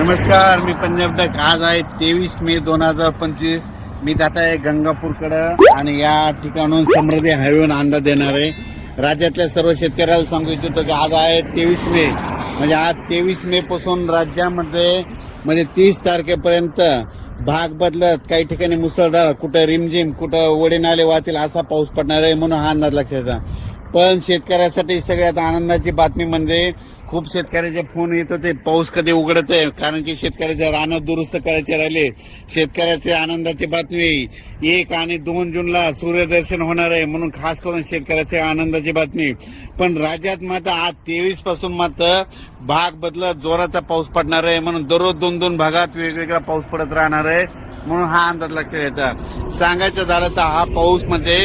नमस्कार मी पंजाब डक. आज आहे तेवीस मे दोन हजार पंचवीस. मी जात आहे गंगापूरकडं आणि या ठिकाणून समृद्धी हवेहून अंदाज देणार आहे. राज्यातल्या सर्व शेतकऱ्याला सांगू इच्छितो की आज आहे तेवीस मे. म्हणजे आज तेवीस मे पासून राज्यामध्ये म्हणजे तीस तारखेपर्यंत भाग बदलत काही ठिकाणी मुसळधार कुठं रिमझिम कुठं वडे नाले वाहतील असा पाऊस पडणार आहे म्हणून हा अंदाज लक्षात पण शेतकऱ्यासाठी सगळ्यात आनंदाची बातमी म्हणजे खूप शेतकऱ्याचे फोन येत होते पाऊस कधी उघडत आहे कारण की शेतकऱ्याचे रानं दुरुस्त करायचे राहिले. शेतकऱ्याचे आनंदाची बातमी एक आणि दोन जूनला सूर्यदर्शन होणार आहे म्हणून खास करून शेतकऱ्याचे आनंदाची बातमी. पण राज्यात मात्र आज तेवीसपासून मात्र भाग बदलत जोराचा पाऊस पडणार आहे म्हणून दररोज दोन दोन भागात वेगवेगळा पाऊस पडत राहणार आहे म्हणून हा अंदाज लक्षात येतात सांगायचं झालं तर हा पाऊस म्हणजे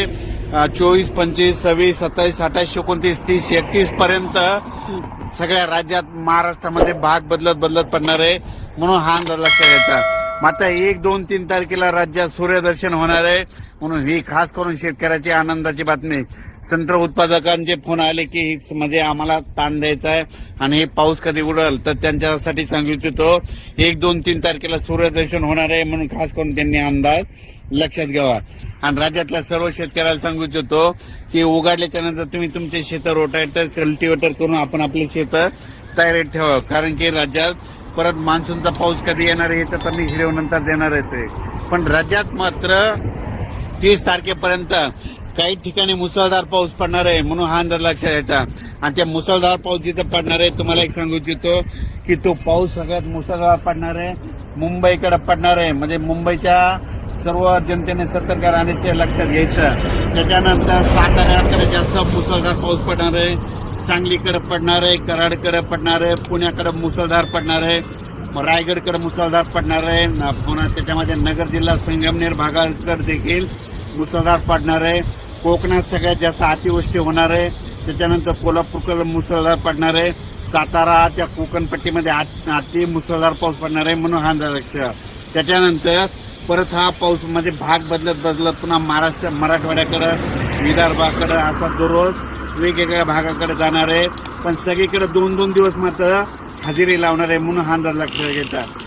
चोवीस पंचवीस सव्वीस सत्तावीस अठ्ठावीस एकोणतीस तीस एकतीस पर्यंत सगळ्या राज्यात महाराष्ट्रामध्ये भाग बदलत बदलत पडणार आहे. म्हणून हा अंदाज लक्षात येतात मात्र एक दोन तीन तारखेला राज्यात सूर्यदर्शन होणार आहे. म्हणून ही खास करून शेतकऱ्याची आनंदाची बातमी. संत्र उत्पादकांचे फोन आले की ही म्हणजे आम्हाला ताण द्यायचा आहे आणि हे पाऊस कधी उडल तर त्यांच्यासाठी सांगू इच्छितो. एक दोन तीन तारखेला सूर्यदर्शन होणार आहे म्हणून खास करून त्यांनी अंदाज लक्षात घ्यावा. आणि राज्यातल्या सर्व शेतकऱ्याला सांगू इच्छितो की उघडल्याच्या नंतर तुम्ही तुमचे शेतं रोटायटर कल्टिवेटर करून आपण आपले शेतं तयारीत ठेवा कारण की राज्यात परत मान्सूनचा पाऊस कधी येणार आहे तर मी हिरव नंतर देणार आहे पण राज्यात मात्र तीस तारखेपर्यंत काही ठिकाणी मुसळधार पाऊस पडणार आहे म्हणून हा अंदाज लक्षात यायचा आणि त्या मुसळधार पाऊस जिथं पडणार आहे तुम्हाला एक सांगू इच्छितो की तो पाऊस सगळ्यात मुसळधार पडणार आहे. मुंबईकडे पडणार आहे. म्हणजे मुंबईच्या सर्व जनतेने सतर्क राहण्याचे लक्षात घ्यायचं. त्याच्यानंतर साताऱ्याकडे जास्त मुसळधार पाऊस पडणार आहे. सांगलीकडे पडणार आहे कराडकडे पडणार आहे पुण्याकडे मुसळधार पडणार आहे. रायगडकडे मुसळधार पडणार आहे. पुन्हा त्याच्यामध्ये नगर जिल्हा संगमनेर भागाकडे देखील मुसळधार पडणार आहे. कोकणात सगळ्यात जास्त अतिवृष्टी होणार आहे. त्याच्यानंतर कोल्हापूरकडे मुसळधार पडणार आहे. सातारा त्या आत- अति मुसळधार पाऊस पडणार आहे म्हणून हा अंदाज त्याच्यानंतर परत हा पाऊस म्हणजे भाग बदलत बदलत पुन्हा महाराष्ट्र मराठवाड्याकडं विदर्भाकडं असा दररोज वेगवेगळ्या भागाकडे जाणार आहे. पण सगळीकडे दोन दोन दिवस मात्र हजेरी लावणार आहे म्हणून हा अंदाज लक्षात घेतात